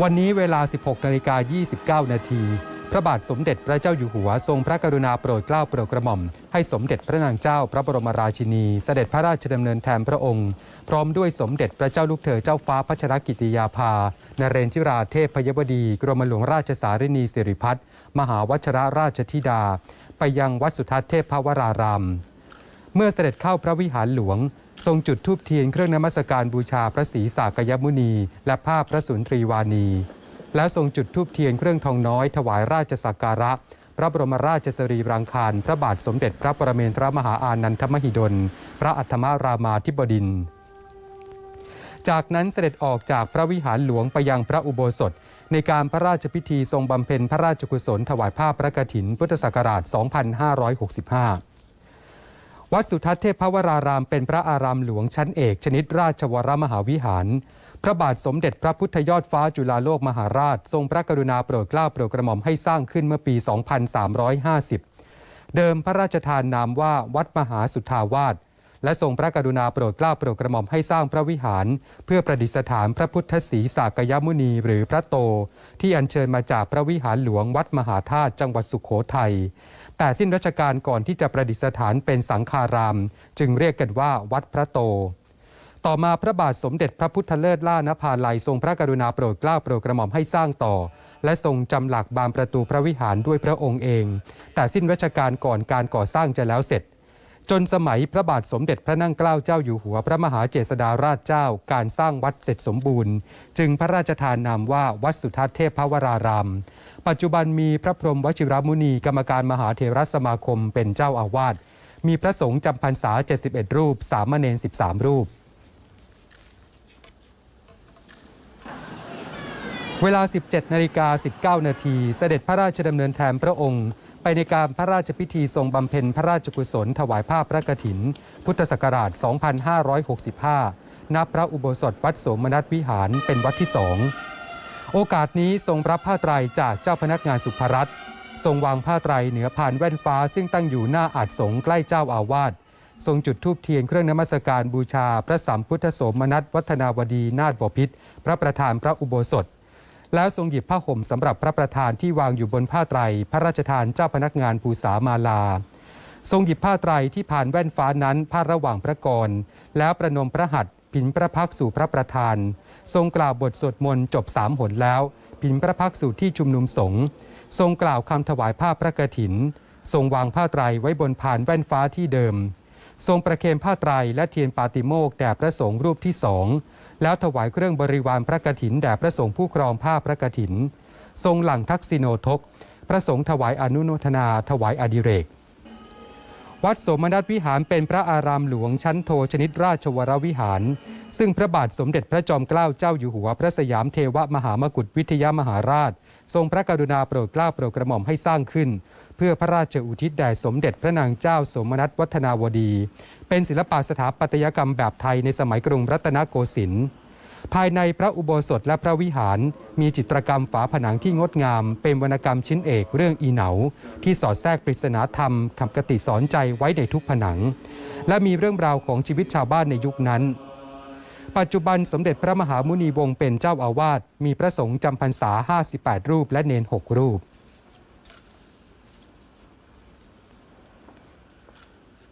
วันนี้เวลา 16นาฬิกา29 นาทีพระบาทสมเด็จพระเจ้าอยู่หัวทรงพระกรุณาโปรดเกล้าโปรดกระหม่อม ให้สมเด็จพระนางเจ้าพระบรมราชินี เสด็จพระราชดำเนินแทนพระองค์ พร้อมด้วยสมเด็จพระเจ้าลูกเธอเจ้าฟ้าพัชรกิติยาภา นเรนทิราเทพพยวดี กรมหลวงราชสารินีสิริพัฒน์มหาวชรราชธิดา ไปยังวัดสุทัศน์เทพพวราราม เมื่อเสด็จเข้าพระวิหารหลวง ทรงจุดธูปเทียนเครื่องนมัสการบูชาพระศรีสากยมุนี และภาพพระสุนทรีวานี และทรงจุดธูปเทียนเครื่องทองน้อยถวายราชสักการะ พระบรมราชสรีรังคาร พระบาทสมเด็จพระปรเมนทรมหาอานันทมหิดล พระอัฏฐมารามาธิบดิน จากนั้นเสด็จออกจากพระวิหารหลวงไปยังพระอุโบสถ ในการพระราชพิธีทรงบำเพ็ญพระราชกุศลถวายผ้าพระกฐินพุทธศักราช 2565 วัดสุทัศน์เทพพวรารามเป็นพระอารามหลวงชั้นเอก ชนิดราชวรมหาวิหาร พระบาทสมเด็จพระพุทธยอดฟ้าจุฬาโลกมหาราช ทรงพระกรุณาโปรดเกล้าโปรดกระหม่อมให้สร้างขึ้นเมื่อปี 2350 เดิมพระราชทานนามว่าวัดมหาสุทาวาส และทรงพระกรุณาโปรดเกล้าโปรดกระหม่อมให้สร้างพระวิหาร เพื่อประดิษฐานพระพุทธศรีสากยมุนีหรือพระโต ที่อัญเชิญมาจากพระวิหารหลวงวัดมหาธาตุจังหวัดสุขโขทัยแต่สิ้นรัชกาลก่อนที่จะประดิษฐานเป็นสังฆาราม จึงเรียกกันว่าวัดพระโตต่อมาพระบาทสมเด็จพระพุทธเลิศล่านภาลัยทรงพระกรุณาโปรดเกล้าโปรดกระหม่อมให้สร้างต่อ และทรงจำหลักบานประตูพระวิหารด้วยพระองค์เอง แต่สิ้นรัชกาลก่อนการก่อสร้างจะแล้วเสร็จ จนสมัยพระบาทสมเด็จพระนั่งเกล้าเจ้าอยู่หัวพระมหาเจษฎาราชเจ้าการสร้างวัดเสร็จสมบูรณ์ จึงพระราชทานนามว่าวัดสุทัศน์เทพวราราม ปัจจุบันมีพระพรหมวชิรมุนีกรรมการมหาเทรสมาคมเป็นเจ้าอาวาสมีพระสงฆ์จำพรรษา 71 รูป สามเณร 13 รูป เวลา 17นาฬิกา19นาทีเสด็จพระราชดำเนินแทนพระองค์ ไปในการพระราชพิธีทรงบำเพ็ญพระราชกุศล ถวายผ้าพพระกฐิน พุทธศักราช 2565 ณ พระอุโบสถวัดสมนัสวิหารเป็นวัดที่สอง โอกาสนี้ทรงรับผ้าไตรจากเจ้าพนักงานสุภรัตน์ทรงวางผ้าไตรเหนือพานแว่นฟ้าซึ่งตั้งอยู่หน้าอาจสงใกล้เจ้าอาวาส ทรงจุดธูปเทียนเครื่องนมัสการบูชา พระสัมพุทธโสมนัสวัฒนาวดีนาถบพิษพระประธานพระอุโบสถ แล้วทรงหยิบผ้าห่มสำหรับพระประธานที่วางอยู่บนผ้าไตร พระราชทานเจ้าพนักงานภูษามาลา ทรงหยิบผ้าไตรที่ผ่านแว่นฟ้านั้นผ้าระหว่างพระกร แล้วประนมพระหัตถ์ผินพระพักสู่พระประธาน ทรงกล่าวบทสวดมนต์จบสามหนแล้วผินพระพักสู่ที่ชุมนุมสงฆ์ทรงกล่าวคำถวายผ้าพระกฐิน ทรงวางผ้าไตรไว้บนผ่านแว่นฟ้าที่เดิม ทรงประเคนผ้าไตรและเทียนปาติโมกแด่พระสงฆ์รูปที่สองแล้วถวายเครื่องบริวารพระกฐินแด่พระสงฆ์ผู้ครองผ้าพระกฐิน ทรงหลังทักษิโนทก พระสงฆ์ถวายอนุโมทนาถวายอดิเรก วัดสมนัสวิหารเป็นพระอารามหลวงชั้นโทชนิดราชวรวิหาร ซึ่งพระบาทสมเด็จพระจอมเกล้าเจ้าอยู่หัวพระสยามเทวมหามกุฏวิทยามหาราช ทรงพระกรุณาโปรดเกล้าโปรดกระหม่อมให้สร้างขึ้น พื่อพระราชอุทิศแด่สมเด็จพระนางเจ้าสมนัสวัฒนาวดี เป็นศิลปะสถาปัตยกรรมแบบไทยในสมัยกรุงรัตนโกสินทร์ภายในพระอุโบสถและพระวิหาร มีจิตรกรรมฝาผนังที่งดงาม เป็นวรรณกรรมชิ้นเอกเรื่องอีเหนา ที่สอดแทรกปริศนาธรรมคำกติสอนใจไว้ในทุกผนัง และมีเรื่องราวของชีวิตชาวบ้านในยุคนั้น ปัจจุบันสมเด็จพระมหามุนีวงศ์เป็นเจ้าอาวาสมีพระสงฆ์จำพรรษา 58 รูปและเนน 6 รูป